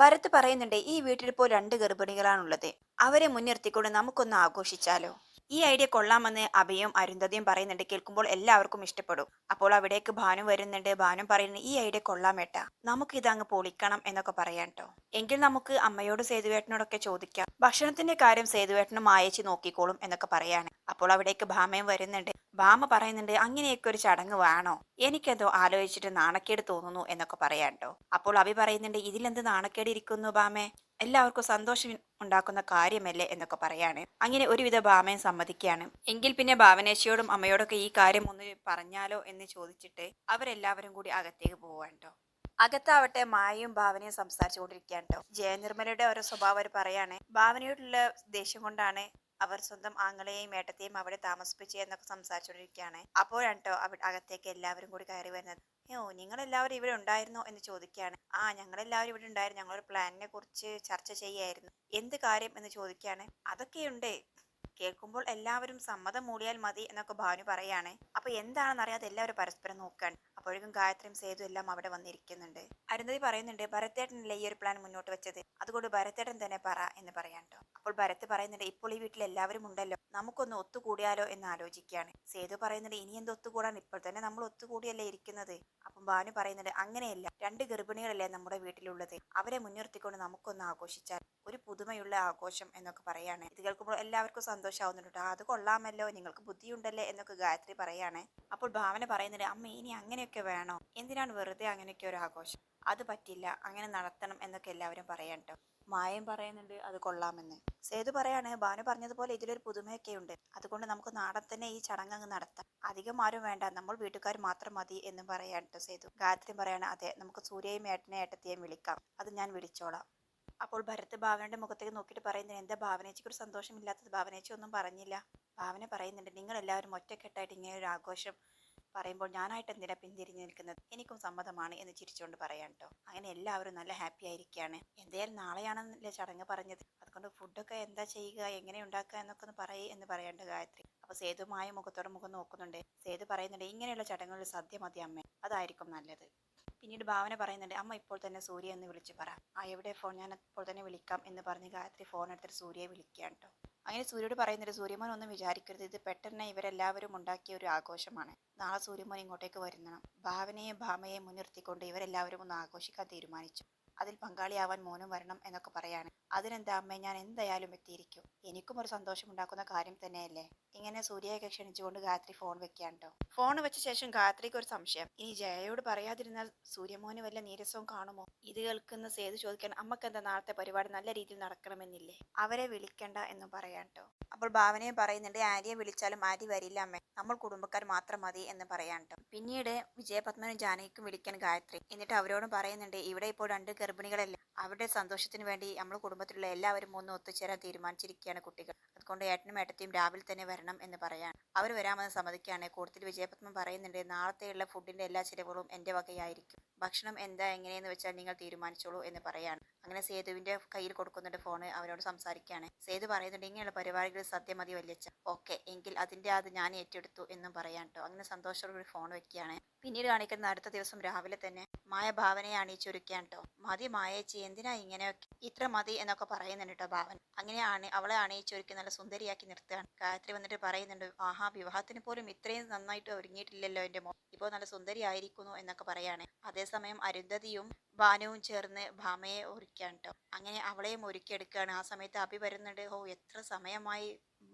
ഭരത് പറയുന്നുണ്ട് ഈ വീട്ടിൽ ഇപ്പോൾ രണ്ട് ഗർഭിണികളാണുള്ളത്. അവരെ മുൻനിർത്തിക്കൊണ്ട് നമുക്കൊന്ന് ആഘോഷിച്ചാലോ? ഈ ഐഡിയ കൊള്ളാമെന്ന് അഭയും അരുന്ധതിയും പറയുന്നുണ്ട്. കേൾക്കുമ്പോൾ എല്ലാവർക്കും ഇഷ്ടപ്പെടും. അപ്പോൾ അവിടേക്ക് ഭാനു വരുന്നുണ്ട്. ഭാനു പറയുന്നത് ഈ ഐഡിയ കൊള്ളാമേട്ട നമുക്ക് ഇതങ്ങ് പൊളിക്കണം എന്നൊക്കെ പറയാൻ കേട്ടോ എങ്കിൽ നമുക്ക് അമ്മയോട് സേതുവേട്ടനോടൊക്കെ ചോദിക്കാം. ഭക്ഷണത്തിന്റെ കാര്യം സേതുവേട്ടനും മായച്ച് നോക്കിക്കോളും എന്നൊക്കെ പറയാണ്. അപ്പോൾ അവിടേക്ക് ഭാമയും വരുന്നുണ്ട്. ഭാമ പറയുന്നുണ്ട് അങ്ങനെയൊക്കെ ഒരു ചടങ്ങ് വേണോ? എനിക്കെന്തോ ആലോചിച്ചിട്ട് നാണക്കേട് തോന്നുന്നു എന്നൊക്കെ പറയാണ്ടോ അപ്പോൾ അഭി പറയുന്നുണ്ട് ഇതിലെന്ത് നാണക്കേട് ഇരിക്കുന്നു ബാമേ? എല്ലാവർക്കും സന്തോഷം ഉണ്ടാക്കുന്ന കാര്യമല്ലേ എന്നൊക്കെ പറയാണ്. അങ്ങനെ ഒരുവിധ ഭാമയെ സമ്മതിക്കുകയാണ്. എങ്കിൽ പിന്നെ ഭാവനേശിയോടും അമ്മയോടൊക്കെ ഈ കാര്യം ഒന്ന് പറഞ്ഞാലോ എന്ന് ചോദിച്ചിട്ട് അവരെല്ലാവരും കൂടി അകത്തേക്ക് പോവാണ്ടോ അകത്താവട്ടെ മായയും ഭാവനയും സംസാരിച്ചുകൊണ്ടിരിക്കുകയാണ് കേട്ടോ ജയനിർമ്മലയുടെ ഓരോ സ്വഭാവം അവർ പറയാണ്. ഭാവനയോടുള്ള ദേഷ്യം കൊണ്ടാണ് അവർ സ്വന്തം ആങ്ങളെയും ഏട്ടത്തെയും അവിടെ താമസിപ്പിച്ച് എന്നൊക്കെ സംസാരിച്ചുകൊണ്ടിരിക്കുകയാണ് അപ്പോഴാണ് കേട്ടോ അകത്തേക്ക് എല്ലാവരും കൂടി കയറി വരുന്നത്. ഓ നിങ്ങൾ എല്ലാവരും ഇവിടെ ഉണ്ടായിരുന്നോ എന്ന് ചോദിക്കുകയാണ്. ആ ഞങ്ങളെല്ലാവരും ഇവിടെ ഉണ്ടായിരുന്നു. ഞങ്ങളൊരു പ്ലാനിനെ കുറിച്ച് ചർച്ച ചെയ്യായിരുന്നു. എന്ത് കാര്യം എന്ന് ചോദിക്കുകയാണ്. അതൊക്കെയുണ്ട്. കേൾക്കുമ്പോൾ എല്ലാവരും സമ്മതം മൂടിയാൽ മതി എന്നൊക്കെ ഭാനു പറയാണ്. അപ്പൊ എന്താണെന്നറിയാതെ എല്ലാവരും പരസ്പരം നോക്കാൻ അപ്പോഴേക്കും ഗായത്രിയും സേതു എല്ലാം അവിടെ വന്നിരിക്കുന്നുണ്ട്. അരുന്ധതി പറയുന്നുണ്ട് ഭരത്തേട്ടനല്ലേ ഈ ഒരു പ്ലാൻ മുന്നോട്ട് വെച്ചത്? അതുകൊണ്ട് ഭരത്തേട്ടൻ തന്നെ പറ എന്ന് പറയാൻ കേട്ടോ അപ്പോൾ ഭരത് പറയുന്നുണ്ട് ഇപ്പോൾ ഈ വീട്ടിൽ എല്ലാവരും ഉണ്ടല്ലോ. നമുക്കൊന്ന് ഒത്തുകൂടിയാലോ എന്ന് ആലോചിക്കുകയാണ്. സേതു പറയുന്നുണ്ട് ഇനി എന്ത് ഒത്തുകൂടാൻ? ഇപ്പോൾ തന്നെ നമ്മൾ ഒത്തുകൂടിയല്ലേ ഇരിക്കുന്നത് അപ്പം ഭാനു പറയുന്നുണ്ട് അങ്ങനെയല്ല. രണ്ട് ഗർഭിണികളല്ലേ നമ്മുടെ വീട്ടിലുള്ളത്. അവരെ മുൻനിർത്തിക്കൊണ്ട് നമുക്കൊന്ന് ആഘോഷിച്ചാൽ ഒരു പുതുമയുള്ള ആഘോഷം എന്നൊക്കെ പറയാണ്. ഇത് കേൾക്കുമ്പോൾ എല്ലാവർക്കും സന്തോഷമാവുന്നുണ്ട് അത് കൊള്ളാമല്ലോ നിങ്ങൾക്ക് ബുദ്ധിയുണ്ടല്ലേ എന്നൊക്കെ ഗായത്രി പറയാണ്. അപ്പോൾ ഭാവന പറയുന്നുണ്ട് അമ്മ ഇനി അങ്ങനെയൊക്കെ വേണോ? എന്തിനാണ് വെറുതെ അങ്ങനെയൊക്കെ ഒരു ആഘോഷം? അത് പറ്റില്ല അങ്ങനെ നടത്തണം എന്നൊക്കെ എല്ലാവരും പറയാൻ കേട്ടോ. മായം പറയുന്നുണ്ട് അത് കൊള്ളാമെന്ന്. സേതു പറയാണ് ഭാനു പറഞ്ഞതുപോലെ ഇതിലൊരു പുതുമയൊക്കെ ഉണ്ട്. അതുകൊണ്ട് നമുക്ക് നാടൻ തന്നെ ഈ ചടങ്ങ് അങ്ങ് നടത്താം. അധികം ആരും വേണ്ട നമ്മൾ വീട്ടുകാർ മാത്രം മതി എന്ന് പറയാൻ കേട്ടോ സേതു. ഗായത്രി പറയാണ് അതെ നമുക്ക് സൂര്യയും ഏട്ടനെ ഏട്ടത്തെയും വിളിക്കാം. അത് ഞാൻ വിളിച്ചോളാം. അപ്പോൾ ഭരത് ഭാവനയുടെ മുഖത്തേക്ക് നോക്കിയിട്ട് പറയുന്നത് എന്താ ഭാവനേച്ചിക്ക് ഒരു സന്തോഷമില്ലാത്തത്? ഭാവനേച്ചി ഒന്നും പറഞ്ഞില്ല. ഭാവന പറയുന്നുണ്ട് നിങ്ങൾ എല്ലാവരും ഒറ്റക്കെട്ടായിട്ട് ഇങ്ങനെ ഒരു ആഘോഷം പറയുമ്പോൾ ഞാനായിട്ട് എന്തിനാ പിന്തിരിഞ്ഞു നിൽക്കുന്നത്? എനിക്കും സമ്മതമാണ് എന്ന് ചിരിച്ചുകൊണ്ട് പറയാം കേട്ടോ അങ്ങനെ എല്ലാവരും നല്ല ഹാപ്പി ആയിരിക്കുകയാണ് എന്തായാലും നാളെയാണെന്നല്ലേ ചടങ്ങ് പറഞ്ഞത്? അതുകൊണ്ട് ഫുഡൊക്കെ എന്താ ചെയ്യുക? എങ്ങനെ ഉണ്ടാക്കുക? എന്നൊക്കെ ഒന്ന് പറയേ എന്ന് പറയേണ്ട ഗായത്രി. അപ്പൊ സേതുമായ മുഖത്തോടെ മുഖം നോക്കുന്നുണ്ട്. സേതു പറയുന്നുണ്ട് ഇങ്ങനെയുള്ള ചടങ്ങുകളിൽ സദ്യ മതി അമ്മ. അതായിരിക്കും നല്ലത്. പിന്നീട് ഭാവന പറയുന്നുണ്ട് അമ്മ ഇപ്പോൾ തന്നെ സൂര്യ എന്ന് വിളിച്ച് പറ. ആ എവിടെ ഫോൺ? ഞാൻ ഇപ്പോൾ തന്നെ വിളിക്കാം എന്ന് പറഞ്ഞ് ഗായത്രി ഫോൺ എടുത്തിട്ട് സൂര്യയെ വിളിക്കുകയാണ് കേട്ടോ അങ്ങനെ സൂര്യോട് പറയുന്നുണ്ട് സൂര്യമോൻ ഒന്നും വിചാരിക്കരുത്. ഇത് പെട്ടെന്ന് ഇവരെല്ലാവരും ഉണ്ടാക്കിയ ഒരു ആഘോഷമാണ്. നാളെ സൂര്യമോൻ ഇങ്ങോട്ടേക്ക് വരുന്നണം ഭാവനയെ ഭാമയെ മുൻനിർത്തിക്കൊണ്ട് ഇവരെല്ലാവരും ഒന്ന് ആഘോഷിക്കാൻ തീരുമാനിച്ചു. അതിൽ പങ്കാളിയാവാൻ മോനും വരണം എന്നൊക്കെ പറയാണ്. അതിനെന്താ അമ്മ? ഞാൻ എന്തായാലും എത്തിയിരിക്കും. എനിക്കും ഒരു സന്തോഷം ഉണ്ടാക്കുന്ന കാര്യം തന്നെയല്ലേ? ഇങ്ങനെ സൂര്യയൊക്കെ ക്ഷണിച്ചുകൊണ്ട് ഗായത്രി ഫോൺ വെക്കാൻ ഫോൺ വെച്ച ശേഷം ഗായത്രിക്ക് ഒരു സംശയം. ഇനി ജയയോട് പറയാതിരുന്നാൽ സൂര്യമോന് വല്ല നീരസവും കാണുമോ? ഇത് കേൾക്കുന്ന സേതു ചോദിക്കാൻ അമ്മയ്ക്ക് എന്താ നാളത്തെ പരിപാടി നല്ല രീതിയിൽ നടക്കണമെന്നില്ലേ? അവരെ വിളിക്കണ്ട എന്ന് പറയാം കേട്ടോ അപ്പോൾ ഭാവനയും പറയുന്നുണ്ട് ആര്യെ വിളിച്ചാലും ആര്യ വരില്ല അമ്മേ. നമ്മൾ കുടുംബക്കാർ മാത്രം മതി എന്ന് പറയാൻ കേട്ടോ പിന്നീട് വിജയപത്മനും ജാനകിക്കും വിളിക്കാൻ ഗായത്രി. എന്നിട്ട് അവരോടും പറയുന്നുണ്ട് ഇവിടെ ഇപ്പോൾ രണ്ട് ഗർഭിണികളല്ലേ. അവരുടെ സന്തോഷത്തിന് വേണ്ടി നമ്മൾ കുടുംബത്തിലുള്ള എല്ലാവരും ഒന്ന് ഒത്തുചേരാൻ തീരുമാനിച്ചിരിക്കുകയാണ് കുട്ടികൾ. അതുകൊണ്ട് ഏട്ടനും ഏട്ടത്തെയും രാവിലെ തന്നെ വരണം എന്ന് പറയാൻ അവർ വരാമെന്ന് സമ്മതിക്കുകയാണ്. കൂടുതൽ വിജയപത്മം പറയുന്നുണ്ട്. നാളത്തെയുള്ള ഫുഡിന്റെ എല്ലാ ചിലവുകളും എന്റെ വകയായിരിക്കും. ഭക്ഷണം എന്താ എങ്ങനെയെന്ന് വെച്ചാൽ നിങ്ങൾ തീരുമാനിച്ചോളൂ എന്ന് പറയാണ്. അങ്ങനെ സേതുവിന്റെ കയ്യിൽ കൊടുക്കുന്നുണ്ട് ഫോണ്. അവരോട് സംസാരിക്കുകയാണ്. സേതു പറയുന്നുണ്ട് ഇങ്ങനെയുള്ള പരിപാടികൾ സത്യം മതി വല്യച്ച ഓക്കെ എങ്കിൽ അതിന്റെ അത് ഞാൻ ഏറ്റെടുത്തു എന്നും പറയാൻ കേട്ടോ. അങ്ങനെ സന്തോഷത്തോടെ ഫോൺ വെക്കുകയാണ്. പിന്നീട് കാണിക്കുന്ന അടുത്ത ദിവസം രാവിലെ തന്നെ മായ ഈ ചുരുക്കാൻ കേട്ടോ മതി മായേച്ചി എന്തിനാ ഇങ്ങനെയൊക്കെ? ഇത്ര മതി എന്നൊക്കെ പറയുന്നുണ്ട് കേട്ടോ ഭാവൻ. അങ്ങനെയാണ് അവളെ ഈ അണിയിച്ചൊരുക്കി നല്ല സുന്ദരിയാക്കി നിർത്തുകയാണ്. ഗായത്രി വന്നിട്ട് പറയുന്നുണ്ട് ആഹാ വിവാഹത്തിന് പോലും ഇത്രയും നന്നായിട്ട് ഒരുങ്ങിയിട്ടില്ലല്ലോ എന്റെ മോൾ ഇപ്പോൾ നല്ല സുന്ദരി ആയിരിക്കുന്നു എന്നൊക്കെ പറയാണ്. അതേസമയം അരുന്ധതിയും ഭാനുവും ചേർന്ന് ഭാമയെ ഒരുക്കുകയാണ് കേട്ടോ അങ്ങനെ അവളെയും ഒരുക്കിയെടുക്കുകയാണ്. ആ സമയത്ത് അഭി വരുന്നുണ്ട് ഓ എത്ര സമയമായി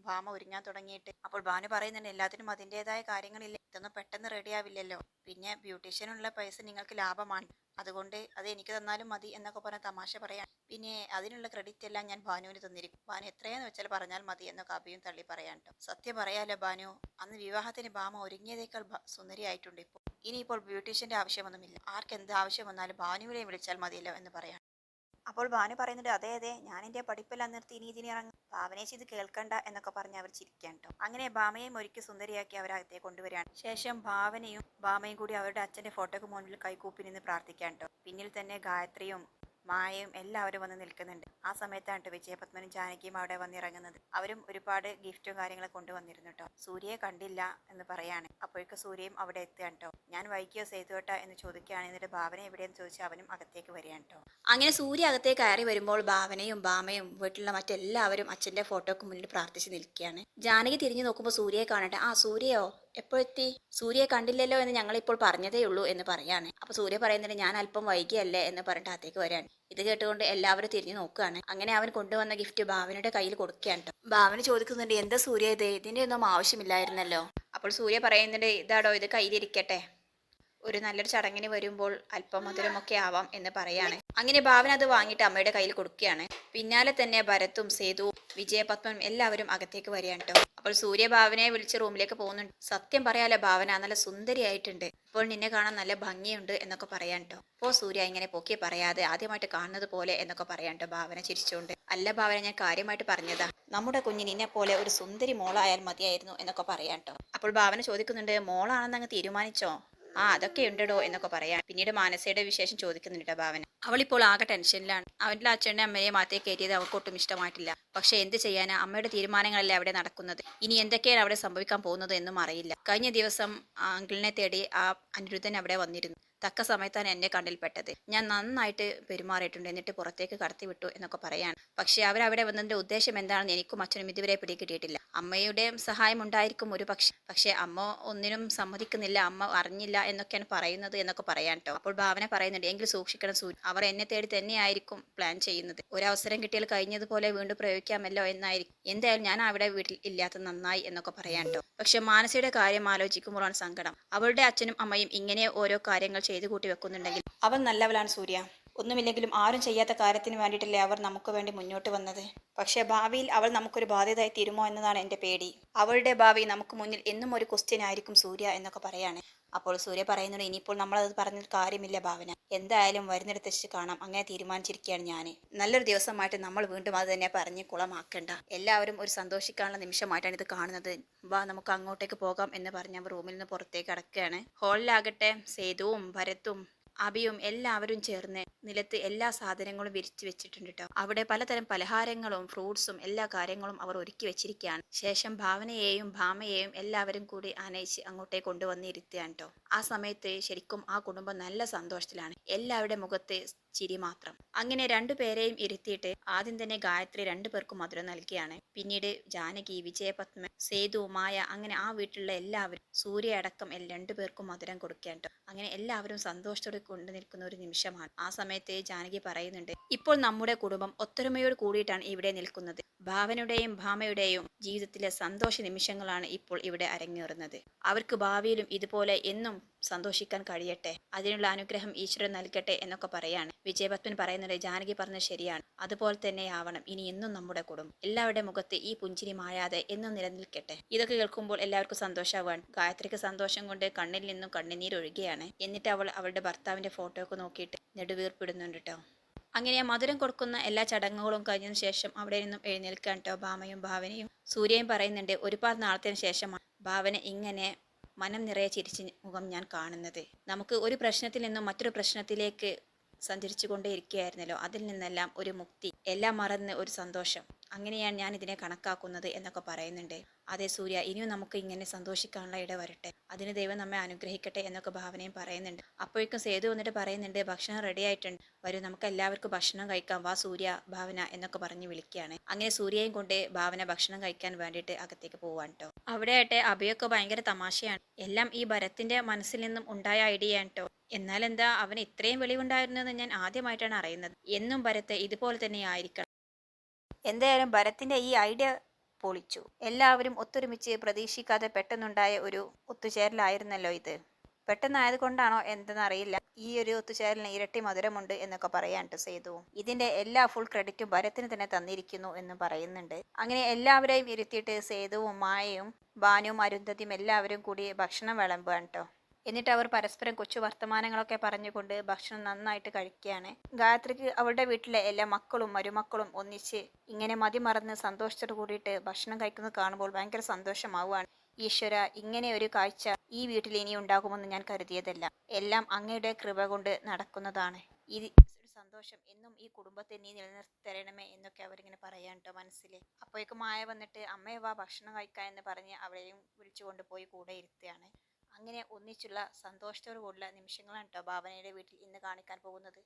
ഭാമ ഒരുങ്ങാൻ തുടങ്ങിയിട്ട്? അപ്പോൾ ഭാനു പറയുന്നുണ്ട് എല്ലാത്തിനും അതിന്റെതായ കാര്യങ്ങളില്ല? ഇതൊന്നും പെട്ടെന്ന് റെഡിയാവില്ലല്ലോ പിന്നെ ബ്യൂട്ടീഷ്യനുള്ള പൈസ നിങ്ങൾക്ക് ലാഭമാണ്. അതുകൊണ്ട് അത് എനിക്ക് തന്നാലും മതി എന്നൊക്കെ പറഞ്ഞ തമാശ പറയാൻ. പിന്നെ അതിനുള്ള ക്രെഡിറ്റ് എല്ലാം ഞാൻ ഭാനുവിന് തന്നിരിക്കും. ഭാനു എത്രയെന്ന് വെച്ചാൽ പറഞ്ഞാൽ മതി എന്നൊക്കെ അഭിയും തള്ളി പറയാൻ സത്യം പറയാലോ ഭാനു അന്ന് വിവാഹത്തിന് ഭാമ ഒരുങ്ങിയതേക്കാൾ സുന്ദരിയായിട്ടുണ്ട് ഇപ്പോൾ. ഇനിയിപ്പോൾ ബ്യൂട്ടീഷ്യന്റെ ആവശ്യമൊന്നുമില്ല. ആർക്ക് എന്ത് ആവശ്യം വന്നാലും ഭാനുവിനെ വിളിച്ചാൽ മതിയല്ലോ എന്ന് പറയാം അപ്പോൾ ഭാനു പറയുന്നുണ്ട് അതെ അതെ ഞാൻ എന്റെ പഠിപ്പെല്ലാം നിർത്തി ഇനി ഇതിന് ഭാവനേശ് ഇത് കേൾക്കണ്ട എന്നൊക്കെ പറഞ്ഞ് അവർ ചിരിക്കാൻ കേട്ടോ. അങ്ങനെ ഭാമയും ഒരുക്കി സുന്ദരിയാക്കി അവരകത്തെ കൊണ്ടുവരികയാണ്. ശേഷം ഭാവനയും ഭാമയും കൂടി അവരുടെ അച്ഛന്റെ ഫോട്ടോക്ക് മുന്നിൽ കൈകൂപ്പി നിന്ന് പ്രാർത്ഥിക്കാൻ കേട്ടോ. പിന്നിൽ തന്നെ ഗായത്രിയും മായയും എല്ലാവരും വന്ന് നിൽക്കുന്നുണ്ട്. ആ സമയത്താണ് കേട്ടോ വിജയപത്മനും ജാനകിയും അവിടെ വന്നിറങ്ങുന്നത്. അവരും ഒരുപാട് ഗിഫ്റ്റും കാര്യങ്ങളൊക്കെ കൊണ്ടുവന്നിരുന്നു കേട്ടോ സൂര്യയെ കണ്ടില്ല എന്ന് പറയാണ്. അപ്പോഴേക്ക് സൂര്യയും അവിടെ എത്തുകയാണ് കേട്ടോ ഞാൻ വൈകിയോ സേതുവട്ട എന്ന് ചോദിക്കുകയാണ്. എന്നിട്ട് ഭാവന എവിടെയെന്ന് ചോദിച്ചാൽ അവനും അകത്തേക്ക് വരികയാണ് കേട്ടോ അങ്ങനെ സൂര്യ അകത്തേക്ക് കയറി വരുമ്പോൾ ഭാവനയും ബാമയും വീട്ടിലുള്ള മറ്റെല്ലാവരും അച്ഛന്റെ ഫോട്ടോക്ക് മുന്നിൽ പ്രാർത്ഥിച്ച് നിൽക്കുകയാണ്. ജാനകി തിരിഞ്ഞു നോക്കുമ്പോൾ സൂര്യയെ കാണട്ടെ. ആ സൂര്യയോ? എപ്പോഴെത്തി സൂര്യയെ കണ്ടില്ലല്ലോ എന്ന് ഞങ്ങളിപ്പോൾ പറഞ്ഞതേ ഉള്ളൂ എന്ന് പറയാണ്. അപ്പൊ സൂര്യ പറയുന്നുണ്ട് ഞാൻ അല്പം വൈകിയല്ലേ എന്ന് പറഞ്ഞിട്ട് അകത്തേക്ക് വരാണ് ഇത് കേട്ടുകൊണ്ട് എല്ലാവരും തിരിഞ്ഞു നോക്കുകയാണ്. അങ്ങനെ അവൻ കൊണ്ടുവന്ന ഗിഫ്റ്റ് ഭാവനയുടെ കയ്യിൽ കൊടുക്കുകയാണ് കേട്ടോ ഭാവന ചോദിക്കുന്നുണ്ട് എന്താ സൂര്യ ഇത്? ഇതിന്റെ ഒന്നും ആവശ്യമില്ലായിരുന്നല്ലോ? അപ്പോൾ സൂര്യ പറയുന്നുണ്ട് ഇതാടോ ഇത് കയ്യിലിരിക്കട്ടെ. ഒരു നല്ലൊരു ചടങ്ങിന് വരുമ്പോൾ അല്പം മധുരമൊക്കെ ആവാം എന്ന് പറയാണ്. അങ്ങനെ ഭാവന അത് വാങ്ങിയിട്ട് അമ്മയുടെ കയ്യിൽ കൊടുക്കുകയാണ്. പിന്നാലെ തന്നെ ഭരത്തും സേതുവും വിജയപത്മനും എല്ലാവരും അകത്തേക്ക് വരികയാണ് കേട്ടോ അപ്പോൾ സൂര്യ ഭാവനയെ വിളിച്ച് റൂമിലേക്ക് പോകുന്നുണ്ട്. സത്യം പറയാലോ ഭാവന നല്ല സുന്ദരിയായിട്ടുണ്ട്. ഇപ്പോൾ നിന്നെ കാണാൻ നല്ല ഭംഗിയുണ്ട് എന്നൊക്കെ പറയാൻ കേട്ടോ അപ്പോൾ സൂര്യ ഇങ്ങനെ പൊക്കി പറയാതെ ആദ്യമായിട്ട് കാണുന്നത് പോലെ എന്നൊക്കെ പറയാൻ കേട്ടോ ഭാവന ചിരിച്ചുകൊണ്ട്. അല്ല ഭാവന ഞാൻ കാര്യമായിട്ട് പറഞ്ഞതാ. നമ്മുടെ കുഞ്ഞ് നിന്നെ പോലെ ഒരു സുന്ദരി മോളായാൽ മതിയായിരുന്നു എന്നൊക്കെ പറയാൻ കേട്ടോ അപ്പോൾ ഭാവന ചോദിക്കുന്നുണ്ട് മോളാണെന്ന് അങ്ങ് തീരുമാനിച്ചോ? ആ അതൊക്കെ ഉണ്ടടോ എന്നൊക്കെ പറയാം പിന്നീട് മാനസയുടെ വിശേഷം ചോദിക്കുന്നുണ്ട് ഭാവന. അവളിപ്പോൾ ആകെ ടെൻഷനിലാണ്. അവന്റെ അച്ഛനെ അമ്മയെ മാറ്റി കയറ്റിയത് അവൾക്കൊട്ടും ഇഷ്ടമായിട്ടില്ല. പക്ഷെ എന്ത് ചെയ്യാനാ? അമ്മയുടെ തീരുമാനങ്ങളല്ലേ അവിടെ നടക്കുന്നത്. ഇനി എന്തൊക്കെയാണ് അവിടെ സംഭവിക്കാൻ പോകുന്നത് എന്നും അറിയില്ല. കഴിഞ്ഞ ദിവസം അങ്കിളിനെ തേടി ആ അനിരുദ്ധൻ അവിടെ വന്നിരുന്നു. തക്ക സമയത്താണ് എന്നെ കണ്ടിൽപ്പെട്ടത് ഞാൻ നന്നായിട്ട് പെരുമാറിയിട്ടുണ്ട്. എന്നിട്ട് പുറത്തേക്ക് കടത്തിവിട്ടു എന്നൊക്കെ പറയാണ്. പക്ഷെ അവരവിടെ വന്നതിന്റെ ഉദ്ദേശം എന്താണെന്ന് എനിക്കും അച്ഛനും ഇതുവരെ പിടികിട്ടിയിട്ടില്ല. അമ്മയുടെ സഹായം ഉണ്ടായിരിക്കും ഒരു പക്ഷെ പക്ഷെ അമ്മ ഒന്നിനും സമ്മതിക്കുന്നില്ല അമ്മ അറിഞ്ഞില്ല എന്നൊക്കെയാണ് പറയുന്നത് എന്നൊക്കെ പറയാൻ കേട്ടോ. അപ്പോൾ ഭാവന പറയുന്നുണ്ട് എങ്കിൽ സൂക്ഷിക്കണം സൂര്യ അവർ എന്നെ തേടി തന്നെയായിരിക്കും പ്ലാൻ ചെയ്യുന്നത്. ഒരു അവസരം കിട്ടിയാൽ കഴിഞ്ഞതുപോലെ വീണ്ടും പ്രയോഗിക്കാമല്ലോ എന്നായിരിക്കും. എന്തായാലും ഞാൻ അവിടെ വീട്ടിൽ ഇല്ലാത്ത നന്നായി എന്നൊക്കെ പറയാൻ കേട്ടോ. പക്ഷെ മാനസയുടെ കാര്യം ആലോചിക്കുമ്പോഴാണ് സങ്കടം. അവളുടെ അച്ഛനും അമ്മയും ഇങ്ങനെ ഓരോ കാര്യങ്ങൾ ചെയ്തു കൂട്ടി വെക്കുന്നുണ്ടെങ്കിൽ. അവൻ നല്ലവളാണ് സൂര്യ. ഒന്നുമില്ലെങ്കിലും ആരും ചെയ്യാത്ത കാര്യത്തിന് വേണ്ടിയിട്ടല്ലേ അവർ നമുക്ക് വേണ്ടി മുന്നോട്ട് വന്നത്. പക്ഷേ ഭാവിയിൽ അവൾ നമുക്കൊരു ബാധ്യതയായി തീരുമോ എന്നതാണ് എന്റെ പേടി. അവളുടെ ഭാവി നമുക്ക് മുന്നിൽ എന്നും ഒരു ക്വസ്റ്റ്യൻ ആയിരിക്കും സൂര്യ എന്നൊക്കെ പറയാണ്. അപ്പോൾ സൂര്യ പറയുന്നുണ്ട് ഇനിയിപ്പോൾ നമ്മളത് പറഞ്ഞത് കാര്യമില്ല ഭാവന. എന്തായാലും വരുന്നിടത്ത് വെച്ച് കാണാം. അങ്ങനെ തീരുമാനിച്ചിരിക്കുകയാണ് ഞാൻ നല്ലൊരു ദിവസമായിട്ട് നമ്മൾ വീണ്ടും അത് തന്നെ പറഞ്ഞ് കുളമാക്കേണ്ട. എല്ലാവരും ഒരു സന്തോഷിക്കാനുള്ള നിമിഷമായിട്ടാണ് ഇത് കാണുന്നത്. വാ നമുക്ക് അങ്ങോട്ടേക്ക് പോകാം എന്ന് പറഞ്ഞ് അവർ റൂമിൽ നിന്ന് പുറത്തേക്ക് അടക്കുകയാണ് ഹോളിലാകട്ടെ സേതുവും ഭരത്തും അബിയും എല്ലാവരും ചേർന്ന് നിലത്ത് എല്ലാ സാധനങ്ങളും വിരിച്ചു വെച്ചിട്ടുണ്ട് കേട്ടോ അവിടെ പലതരം പലഹാരങ്ങളും ഫ്രൂട്ട്സും എല്ലാ കാര്യങ്ങളും അവർ ഒരുക്കി വെച്ചിരിക്കുകയാണ്. ശേഷം ഭാവനയെയും ഭാമയെയും എല്ലാവരും കൂടി ആനയിച്ച് അങ്ങോട്ടേക്ക് കൊണ്ടുവന്ന് ഇരുത്തുകയാണ് കേട്ടോ ആ സമയത്ത് ശരിക്കും ആ കുടുംബം നല്ല സന്തോഷത്തിലാണ്. എല്ലാവരുടെ മുഖത്ത് ചിരി മാത്രം. അങ്ങനെ രണ്ടുപേരെയും ഇരുത്തിയിട്ട് ആദ്യം തന്നെ ഗായത്രി രണ്ടു പേർക്കും മധുരം നൽകിയാണ്. പിന്നീട് ജാനകി വിജയപത്മ സേതു മായ അങ്ങനെ ആ വീട്ടിലുള്ള എല്ലാവരും സൂര്യ അടക്കം രണ്ടു രണ്ടുപേർക്കും മധുരം കൊടുക്കുകയാണ്. അങ്ങനെ എല്ലാവരും സന്തോഷത്തോടെ കൊണ്ടു നിൽക്കുന്ന ഒരു നിമിഷമാണ്. ആ സമയത്ത് ജാനകി പറയുന്നുണ്ട് ഇപ്പോൾ നമ്മുടെ കുടുംബം ഒത്തൊരുമയോട് കൂടിയിട്ടാണ് ഇവിടെ നിൽക്കുന്നത്. ഭാവനയുടെയും ഭാമയുടെയും ജീവിതത്തിലെ സന്തോഷ നിമിഷങ്ങളാണ് ഇപ്പോൾ ഇവിടെ അരങ്ങേറുന്നത്. അവർക്ക് ഭാവിയിലും ഇതുപോലെ എന്നും സന്തോഷിക്കാൻ കഴിയട്ടെ. അതിനുള്ള അനുഗ്രഹം ഈശ്വരൻ നൽകട്ടെ എന്നൊക്കെ പറയാണ്. വിജയപത്മൻ പറയുന്നത് ജാനകി പറഞ്ഞത് ശരിയാണ്. അതുപോലെ തന്നെ ആവണം ഇനി എന്നും നമ്മുടെ കുടുംബം. എല്ലാവരുടെ മുഖത്ത് ഈ പുഞ്ചിരി മായാതെ എന്നും നിലനിൽക്കട്ടെ. ഇതൊക്കെ കേൾക്കുമ്പോൾ എല്ലാവർക്കും സന്തോഷമാവാണ്. ഗായത്രിക്ക് സന്തോഷം കൊണ്ട് കണ്ണിൽ നിന്നും കണ്ണുനീരൊഴുകയാണ് എന്നിട്ട് അവൾ അവളുടെ ഭർത്താവിന്റെ ഫോട്ടോ ഒക്കെ നോക്കിയിട്ട് നെടുവീർപ്പിടുന്നുണ്ട് കേട്ടോ അങ്ങനെ മധുരം കൊടുക്കുന്ന എല്ലാ ചടങ്ങുകളും കഴിഞ്ഞതിന് ശേഷം അവിടെ നിന്നും എഴുന്നേൽക്കാൻ കേട്ടോ ഭാമയും ഭാവനയും സൂര്യയും പറയുന്നുണ്ട് ഒരുപാട് നാളത്തിന് ശേഷമാണ്. ഭാവന ഇങ്ങനെ മനം നിറയെ ചിരിച്ച് മുഖം ഞാൻ കാണുന്നത്. നമുക്ക് ഒരു പ്രശ്നത്തിൽ നിന്നും മറ്റൊരു പ്രശ്നത്തിലേക്ക് സഞ്ചരിച്ചു കൊണ്ടേയിരിക്കുകയായിരുന്നല്ലോ അതിൽ നിന്നെല്ലാം ഒരു മുക്തി എല്ലാം മറന്ന് ഒരു സന്തോഷം. അങ്ങനെയാണ് ഞാൻ ഇതിനെ കണക്കാക്കുന്നത് എന്നൊക്കെ പറയുന്നുണ്ട്. അതെ സൂര്യ ഇനിയും നമുക്ക് ഇങ്ങനെ സന്തോഷിക്കാനുള്ള ഇട വരട്ടെ. അതിന് ദൈവം നമ്മെ അനുഗ്രഹിക്കട്ടെ എന്നൊക്കെ ഭാവനയും പറയുന്നുണ്ട്. അപ്പോഴേക്കും സേതു വന്നിട്ട് പറയുന്നുണ്ട് ഭക്ഷണം റെഡി ആയിട്ടുണ്ട്. വരൂ നമുക്ക് എല്ലാവർക്കും ഭക്ഷണം കഴിക്കാം. വാ സൂര്യ ഭാവന എന്നൊക്കെ പറഞ്ഞ് വിളിക്കുകയാണ്. അങ്ങനെ സൂര്യയും കൊണ്ട് ഭാവന ഭക്ഷണം കഴിക്കാൻ വേണ്ടിയിട്ട് അകത്തേക്ക് പോവാൻ കേട്ടോ അവിടെ ആട്ടെ അഭയൊക്കെ ഭയങ്കര തമാശയാണ്. എല്ലാം ഈ ഭരത്തിന്റെ മനസ്സിൽ നിന്നും ഉണ്ടായ ഐഡിയ ആണ് കേട്ടോ എന്നാൽ എന്താ അവൻ ഇത്രയും വെളിവുണ്ടായിരുന്നെന്ന് ഞാൻ ആദ്യമായിട്ടാണ് അറിയുന്നത്. എന്നും ഭരത്ത് ഇതുപോലെ തന്നെ ആയിരിക്കണം. എന്തായാലും ഭരത്തിന്റെ ഈ ഐഡിയ പൊളിച്ചു. എല്ലാവരും ഒത്തൊരുമിച്ച് പ്രതീക്ഷിക്കാതെ പെട്ടെന്നുണ്ടായ ഒരു ഒത്തുചേരലായിരുന്നല്ലോ ഇത്. പെട്ടെന്നായത് കൊണ്ടാണോ എന്തെന്നറിയില്ല. ഈ ഒരു ഒത്തുചേരലിന് ഇരട്ടി മധുരമുണ്ട് എന്നൊക്കെ പറയാൻ സേതു. ഇതിന്റെ എല്ലാ ഫുൾ ക്രെഡിറ്റും ഭരത്തിന് തന്നെ തന്നിരിക്കുന്നു എന്ന് പറയുന്നുണ്ട്. അങ്ങനെ എല്ലാവരെയും ഇരുത്തിയിട്ട് സേതുവും മായയും ബാനുവും അരുന്ധതിയും എല്ലാവരും കൂടി ഭക്ഷണം വിളമ്പുകയാണ് കേട്ടോ എന്നിട്ട് അവർ പരസ്പരം കൊച്ചു വർത്തമാനങ്ങളൊക്കെ പറഞ്ഞുകൊണ്ട് ഭക്ഷണം നന്നായിട്ട് കഴിക്കുകയാണ്. ഗായത്രിക്ക് അവളുടെ വീട്ടിലെ എല്ലാ മക്കളും മരുമക്കളും ഒന്നിച്ച് ഇങ്ങനെ മതിമറന്ന് സന്തോഷത്തോട് കൂടിയിട്ട് ഭക്ഷണം കഴിക്കുന്നത് കാണുമ്പോൾ ഭയങ്കര സന്തോഷമാവുകയാണ്. ഈശ്വര ഇങ്ങനെ ഒരു കാഴ്ച ഈ വീട്ടിൽ ഇനി ഉണ്ടാകുമെന്ന് ഞാൻ കരുതിയതല്ല. എല്ലാം അങ്ങയുടെ കൃപ കൊണ്ട് നടക്കുന്നതാണ്. ഈ സന്തോഷം എന്നും ഈ കുടുംബത്തെ നീ നിലനിർത്തരണമേ എന്നൊക്കെ അവരിങ്ങനെ പറയാൻ കേട്ടോ മനസ്സിൽ അപ്പോഴേക്കും മായ വന്നിട്ട് അമ്മയെ വാ ഭക്ഷണം കഴിക്കാൻ എന്ന് പറഞ്ഞ് അവരെയും വിളിച്ചു കൊണ്ടുപോയി കൂടെ ഇരുത്തുകയാണ്. അങ്ങനെ ഒന്നിച്ചുള്ള സന്തോഷത്തോടു കൂടിയുള്ള നിമിഷങ്ങളാണ് കേട്ടോ ഭാവനയുടെ വീട്ടിൽ ഇന്ന് കാണിക്കാൻ പോകുന്നത്.